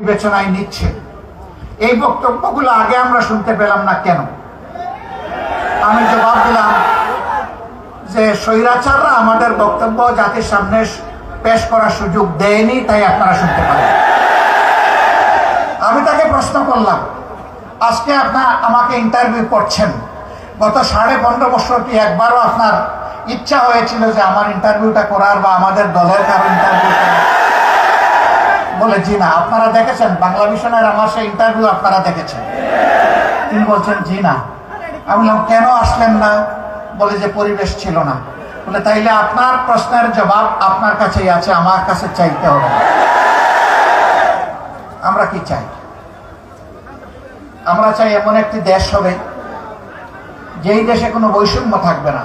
বিবেচনায় নিচ্ছে। এই বক্তব্যগুলো আগে আমরা শুনতে পেলাম না কেন? আমি জবাব দিলাম যে স্বৈরাচাররা আমাদের বক্তব্য জাতির সামনে পেশ করার সুযোগ দেয়নি, তাই আপনারা শুনতে পারেন। আমি তাকে প্রশ্ন করলাম, আজকে আপনার আমাকে ইন্টারভিউ করছেন। গত সাড়ে পনেরো বছর কি একবারও আপনার ইচ্ছা হয়েছিল যে আমার ইন্টারভিউটা করার বা আমাদের দলের কারও ইন্টারভিউ করার। বলে, জি না, আপনারা দেখেছেন, বাংলা মিশনের আমার সেই ইন্টারভিউ আপনারা দেখেছেন। তিনি বলছেন, জি না। আমি বললাম, কেন আসলেন না? বলে যে, পরিবেশ ছিল না। বলে, তাইলে আপনার প্রশ্নের জবাব আপনার কাছেই আছে, আমার কাছে চাইতে হবে। আমরা কি চাই? আমরা চাই এমন একটি দেশ হবে, যেই দেশে কোনো বৈষম্য থাকবে না।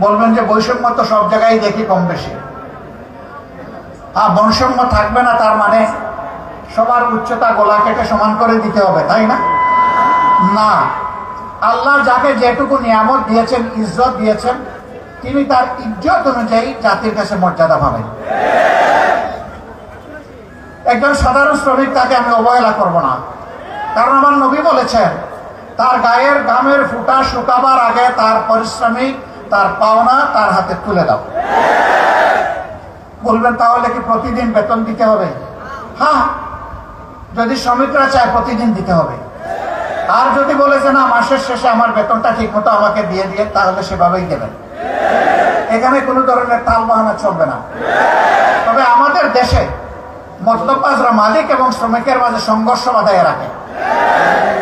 বলবেন যে, বৈষম্য তো সব জায়গায় দেখি কম বেশি। আর বৈষম্য থাকবে না, তার মানে সবার উচ্চতা গোলা কেটে সমান করে দিতে হবে, তাই না? না। আল্লাহ যাকে যেটুকু নিয়ামত দিয়েছেন, ইজ্জত দিয়েছেন, তিনি তার ইজ্জত অনুযায়ী জাতির কাছে মর্যাদা পাবেন। একজন সাধারণ শ্রমিক তাকে আমি অবহেলা করব না। কারণ আমার নবী বলেছেন, তার গায়ের গামের ফুটা শুকাবার আগে তার পরিশ্রমিক, তার পাওনা তার হাতে তুলে দাও। বলবেন তাহলে কি প্রতিদিন বেতন দিতে হবে? হ্যাঁ। যদি শ্রমিকরা চায় প্রতিদিন দিতে হবে। আর যদি বলে যে না, মাসের শেষে আমার বেতনটা ঠিক মতো আমাকে দিয়ে দিয়ে, তাহলে সেভাবেই দেবেন। এখানে কোনো ধরনের তাল বাহানা চলবে না। তবে আমাদের দেশে মতলবাজরা মালিক এবং শ্রমিকের মাঝে সংঘর্ষ বাধায় রাখে।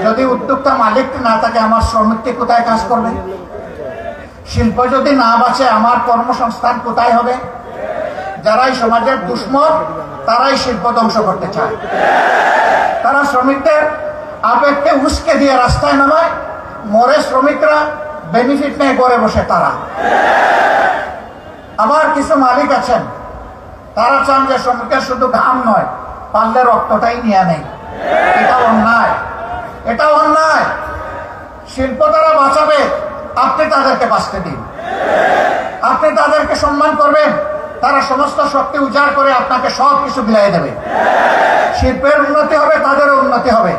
যদি উদ্যোক্তা মালিক না থাকে, আমার শ্রমিকটি কোথায় কাজ করবে? শিল্প যদি না বাঁচে, আমার কর্মসংস্থান কোথায় হবে? যারাই সমাজের দুশ্মন, তারাই শিল্প ধ্বংস করতে চায়। তারা শ্রমিকদের আবেগকে উস্কে দিয়ে রাস্তায় নামায়, মরে শ্রমিকরা বেনিফিট নেই গড়ে বসে তারা। আবার কিছু মালিক আছেন, তারা চান যে শ্রমিকের শুধু ঘাম নয়, পারলে রক্তটাই নিয়ে নেই এটা অন্যায় এটা অন্যায়। শিল্প তারা বাঁচাবে, আপনি তাদেরকে বাঁচতে দিন। আপনি তাদেরকে সম্মান করবেন তারা সমস্ত শক্তি উজাড় করে আপনাকে সব কিছু বিলাই দেবে। শিল্পের উন্নতি হবে, তাদেরও উন্নতি হবে।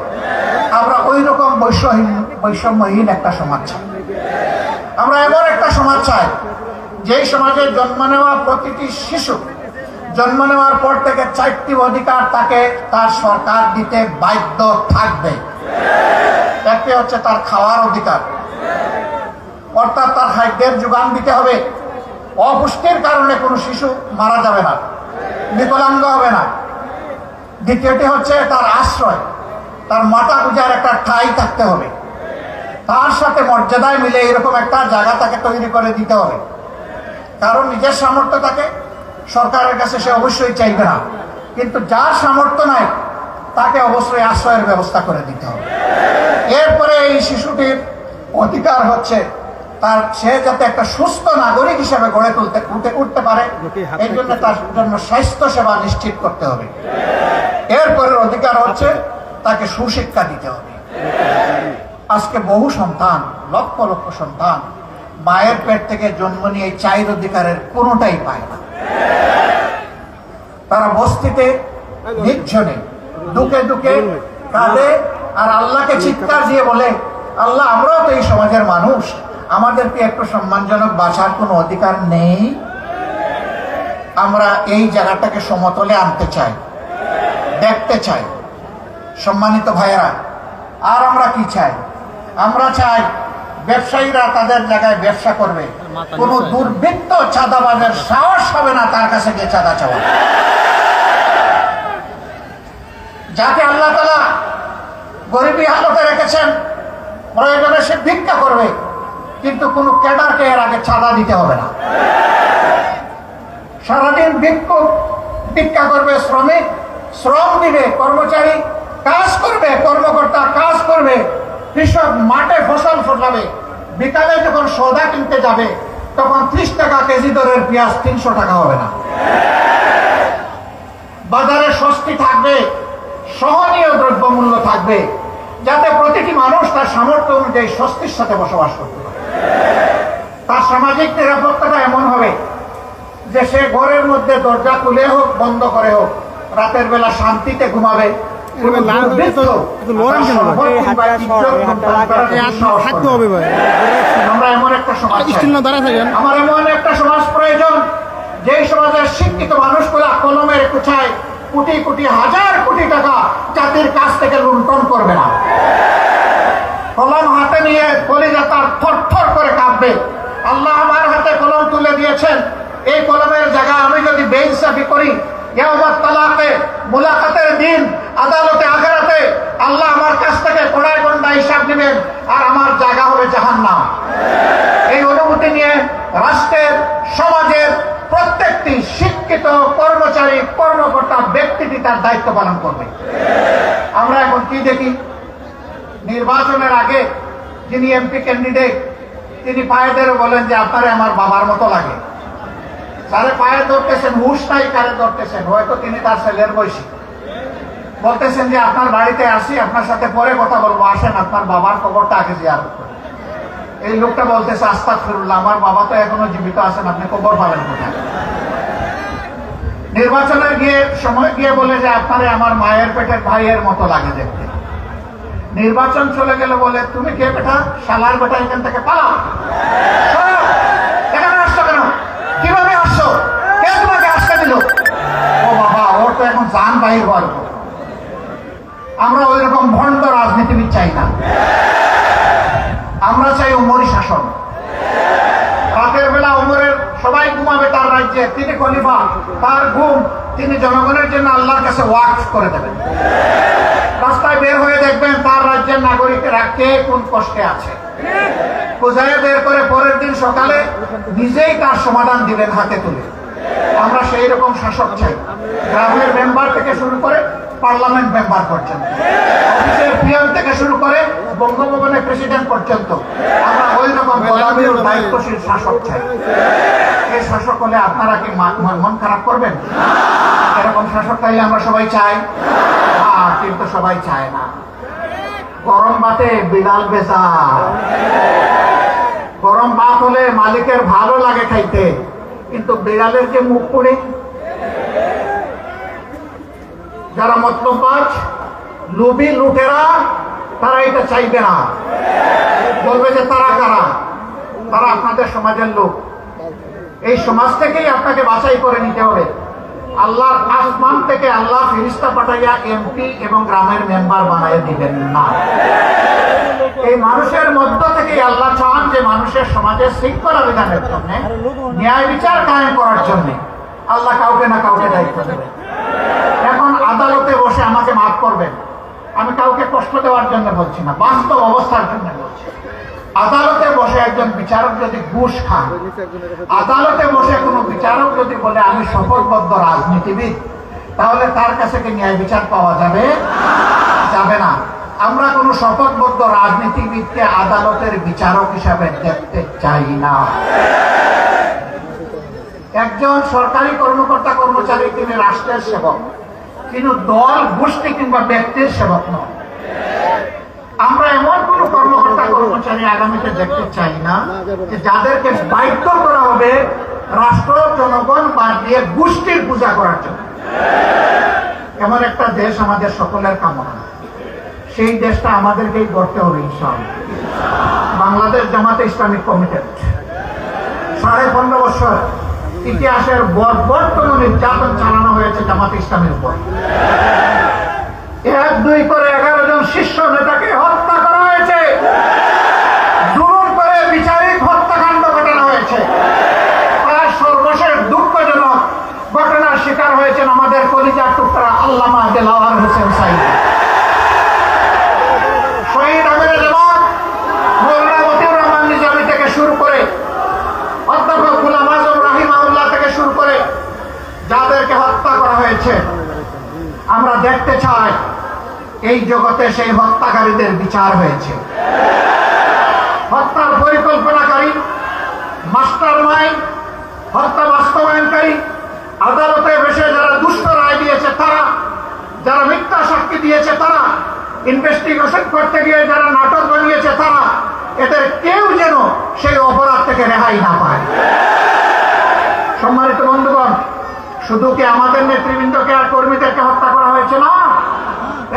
আমরা ওই রকম বৈষহীন, বৈষম্যহীন একটা সমাজ চাই। আমরা এমন একটা সমাজ চাই, যেই সমাজে জন্ম নেওয়া প্রতিটি শিশু জন্ম নেওয়ার পর থেকে চারটি অধিকার তাকে তার সরকার দিতে বাধ্য থাকবে। একটি হচ্ছে তার খাওয়ার অধিকার, অর্থাৎ তার খাদ্যের যোগান দিতে হবে। অপুষ্টির কারণে কোনো শিশু মারা যাবে না বিকলাঙ্গ হবে না। দ্বিতীয়টি হচ্ছে তার আশ্রয়, তার মাথা গুজার একটা ঠাই থাকতে হবে। তার সাথে মর্যাদায় মিলে এরকম একটা জায়গা তাকে তৈরি করে দিতে হবে। কারণ নিজের সামর্থ্য থাকে সরকারের কাছে সে অবশ্যই চাইবে না। কিন্তু যার সামর্থ্য নাই, তাকে অবশ্যই আশ্রয়ের ব্যবস্থা করে দিতে হবে। এরপরে এই শিশুটির অধিকার হচ্ছে তার সে যাতে একটা সুস্থ নাগরিক হিসেবে গড়ে তুলতে উঠে উঠতে পারে এই জন্য তার জন্য স্বাস্থ্য সেবা নিশ্চিত করতে হবে। এরপরের অধিকার হচ্ছে তাকে সুশিক্ষা দিতে হবে। আজকে বহু সন্তান লক্ষ লক্ষ সন্তান মায়ের পেট থেকে জন্ম নিয়ে চাইর অধিকারের কোনোটাই পায় না। তারা বস্তিতে নির্জনে দুকে দুকে কাঁদে আর আল্লাহকে চিৎকার দিয়ে বলে আল্লাহ আমরাও তো এই সমাজের মানুষ। আমাদেরকে একটু সম্মানজনক বাঁচার কোনো অধিকার নেই। আমরা এই জায়গাটাকে সমতলে আনতে চাই, দেখতে চাই। সম্মানিত ভাইয়েরা, আর আমরা কি চাই? আমরা চাই ব্যবসায়ীরা তাদের জায়গায় ব্যবসা করবে। কোন দুর্বৃত্ত চাঁদাবাজের সাহস হবে না তার কাছে গিয়ে চাঁদা চাওয়া। যাকে আল্লাহ তালা গরিবী হালতে রেখেছেন, প্রয়োজনে সে ভিক্ষা করবে। কিন্তু কোনো ক্যাডারকে এর আগে চাঁদা দিতে হবে না। সারাদিন ভিক্ষুক, ভিক্ষা করবে শ্রমিক শ্রম দিবে কর্মচারী, কাজ করবে কর্মকর্তা, কাজ করবে, কৃষক মাঠে ফসল ফসাবে বিকালে যখন সৌদা কিনতে যাবে, তখন ত্রিশ টাকা কেজি দরের পেঁয়াজ তিনশো টাকা হবে না। বাজারে স্বস্তি থাকবে, সহনীয় দ্রব্যমূল্য থাকবে, যাতে প্রতিটি মানুষ তার সামর্থ্য অনুযায়ী স্বস্তির সাথে বসবাস করতে পারে। তার সামাজিক নিরাপত্তাটা এমন হবে যে সে ঘরের মধ্যে দরজা খুলে হোক বন্ধ করে হোক রাতের বেলা শান্তিতে ঘুমাবে। আমরা এমন একটা সমাজ চাই। স্টিল না দাঁড়ায় থাকেন। আমার এমন একটা সমাজ প্রয়োজন যেই সমাজের শিক্ষিত মানুষগুলা কলমের কুচায় কোটি কোটি হাজার কোটি টাকা জাতির কাছ থেকে লুণ্ঠন করবে না। কলম হাতে নিয়ে কলিজা তার থর থর করে কাঁপবে। আল্লাহ আমার হাতে কলম তুলে দিয়েছেন। এই কলমের জায়গা আমি যদি বেইনসাফি করি দিন, আদালতে আল্লাহ আমার কাছ থেকে হিসাব আর আমার জায়গা হবে জাহান্নাম। এই অনুভূতি নিয়ে রাষ্ট্রের, সমাজের প্রত্যেকটি শিক্ষিত, কর্মচারী, কর্মকর্তা ব্যক্তিটি তার দায়িত্ব পালন করবে? আমরা এখন কি দেখি? নির্বাচনের আগে যিনি এমপি ক্যান্ডিডেট তিনি পায়ে ধরে বলেন যে আপনারে আমার বাবার মতো লাগে। যারে পায়ে ধরতেছেন, হুশ নাই কারে ধরতেছেন, হয়তো তিনি তার ছেলের বয়সী। বলতেছেন যে আপনার বাড়িতে আসি, আপনার সাথে পরে কথা বলব, আসেন, আপনার বাবার খবরটা আগে করি এই লোকটা বলতেছে আস্তাক ফিরুল্লাহ আমার বাবা তো এখনও জীবিত আছেন, আপনি খবর পাবেন কোথায়? নির্বাচনে গিয়ে, সময় গিয়ে বলে যে আপনারে আমার মায়ের পেটের ভাইয়ের মতো লাগে দেখতে। নির্বাচন চলে গেল বলে, তুমি কে বেটা? শালার বেটা এখান থেকে পালা। এখানে আসছো কেন? কীভাবে আসছো? কে তোমাকে আসতে দিল? ও বাবা, ওর তো এখন জান বাহির হওয়ার আমরা ওই রকম ভণ্ড রাজনীতিবিদ চাই না। আমরা চাই উমরি শাসন। রাতের বেলা উমরের সবাই ঘুমাবে তার রাজ্যে, তিনি খলিফা, তার ঘুম, তিনি জনগণের জন্য আল্লাহর কাছে ওয়াকফ করে দেবেন। রাস্তায় বের হয়ে দেখবেন তার রাজ্যের নাগরিকেরা কে কোন কষ্টে আছে। খুঁজায় বের করে পরের দিন সকালে নিজেই তার সমাধান দিবেন হাতে তুলে। আমরা সেই রকম শাসক চাই। গ্রামের মেম্বার থেকে শুরু করে পার্লামেন্ট মেম্বার পর্যন্ত অফিসের পিএম থেকে শুরু করে বঙ্গভবনের প্রেসিডেন্ট পর্যন্ত আমরা ওই রকম গোলামী ও দায়িত্বশীল শাসক চাই। এই শাসক হলে আপনারা কি মন- খারাপ করবেন? এরকম শাসক চাইলে আমরা সবাই চাই। কিন্তু সবাই চায় না। গরম ভাতে বিড়াল বেচা গরম ভাত হলে মালিকের ভালো লাগে খাইতে। কিন্তু বিড়ালের যে মুখ পড়ে। যারা মতলবাজ লুবি লুটেরা, তারা এটা চাইবে না। বলবে যে তারা কারা? তারা আপনাদের সমাজের লোক। এই সমাজ থেকেই আপনাকে বাছাই করে নিতে হবে। আল্লাহর আসমান থেকে আল্লাহ ফিরিস্তা পাঠাইয়া এমপি এবং গ্রামের মেম্বার বানাই দিবেন না। এই মানুষের মধ্য থেকে আল্লাহ চান যে মানুষের সমাজে শৃঙ্খলা বিধানের জন্য, ন্যায় বিচার কায়েম করার জন্য আল্লাহ কাউকে না কাউকে দায়িত্ব দেবে এখন আদালতে বসে আমাকে মাফ করবেন। আমি কাউকে কষ্ট দেওয়ার জন্য বলছি না, বাস্তব অবস্থার জন্য বলছি। আদালতে বসে একজন বিচারক যদি ঘুষ খান আদালতে বসে কোনো বিচারক যদি বলে, আমি শপথবদ্ধ রাজনীতিবিদ, তাহলে তার কাছে কি ন্যায় বিচার পাওয়া যাবে? যাবে না। আমরা কোনো শপথবদ্ধ রাজনীতিবিদকে আদালতের বিচারক হিসাবে দেখতে চাই না। একজন সরকারি কর্মকর্তা কর্মচারী, তিনি রাষ্ট্রের সেবক, কিন্তু দল, গোষ্ঠী কিংবা ব্যক্তির সেবক নয়। আমরা এমন যাদেরকে বাধ্য করা হবে, রাষ্ট্র, জনগণ বাদ দিয়ে গোষ্ঠীর পূজা করার জন্য। এমন একটা দেশ আমাদের সকলের কামনা। সেই দেশটা আমাদেরকেই গড়তে হবে বাংলাদেশ জামাতে ইসলামিক কমিটেড। সাড়ে পনেরো বছর ইতিহাসের বর্বরতম নির্যাতন চালানো হয়েছে জামাত ইসলামের উপর। এক, দুই করে এগারো জন শীর্ষ নেতাকে হত্যা করা হয়েছে। আমাদের কলিজার টুকরা আল্লামা দেলাওয়ার হোসেন মতিউর রহমান নিজামী থেকে শুরু করে থেকে শুরু করে যাদেরকে হত্যা করা হয়েছে, আমরা দেখতে চাই এই জগতে সেই হত্যাকারীদের বিচার হয়েছে। হত্যার পরিকল্পনাকারী মাস্টার মাইন্ড হত্যা বাস্তবায়নকারী আদালতে বসে যারা দুষ্ট রায় দিয়েছে তারা যারা মিথ্যা সাক্ষী দিয়েছে তারা ইনভেস্টিগেশন করতে গিয়ে যারা নাটক বানিয়েছে তারা, এদের কেউ যেন সেই অপরাধ থেকে রেহাই না পায়। সম্মানিত বন্ধুগণ, শুধু কি আমাদের নেতৃবৃন্দকে আর কর্মীদেরকে হত্যা করা হয়েছে না?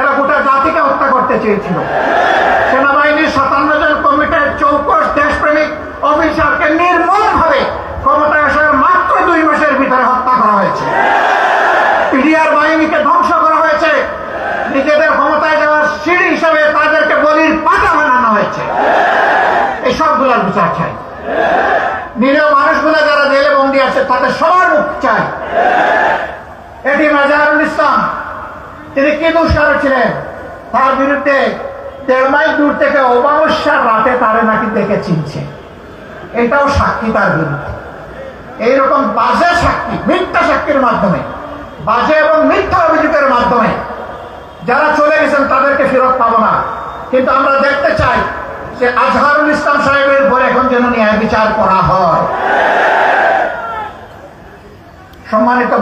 এরা গোটা জাতিকে হত্যা করতে চেয়েছিল। সেনাবাহিনীর সাতান্ন জন কমিটির চৌকস দেশপ্রেমিক অফিসারকে নির্মম ভাবে ক্ষমতায় আসার মাত্র দুই মাসের ভিতরে হত্যা করা হয়েছে। পিডিআর বাহিনীকে ধ্বংস করা হয়েছে। নিজেদের সিঁড়ি হিসাবে তাদেরকে বলির পাতা বানানো হয়েছে। এই সবগুলোর বিচার চাই। নিরীহ মানুষগুলো যারা জেলে বন্দী আছে, তাদের সবার মুখ চাই। এটি মাজারুল ইসলাম, তিনি কি দুষ্কার ছিলেন তার বিরুদ্ধে দেড় মাইল দূর থেকে অমাবস্যার রাতে তারে নাকি দেখে চিনছে। এটাও সাক্ষী তার বিরুদ্ধে। এইরকম বাজে সাক্ষী, মিথ্যা সাক্ষীর মাধ্যমে, বাজে এবং মিথ্যা অভিযোগের মাধ্যমে যারা চলে গেছেন, তাদেরকে ফেরত পাবো না। কিন্তু আমরা দেখতে চাই যে আজহারুল ইসলাম সাহেবের উপর এখন যেন ন্যায় বিচার করা হয়। সম্মানিত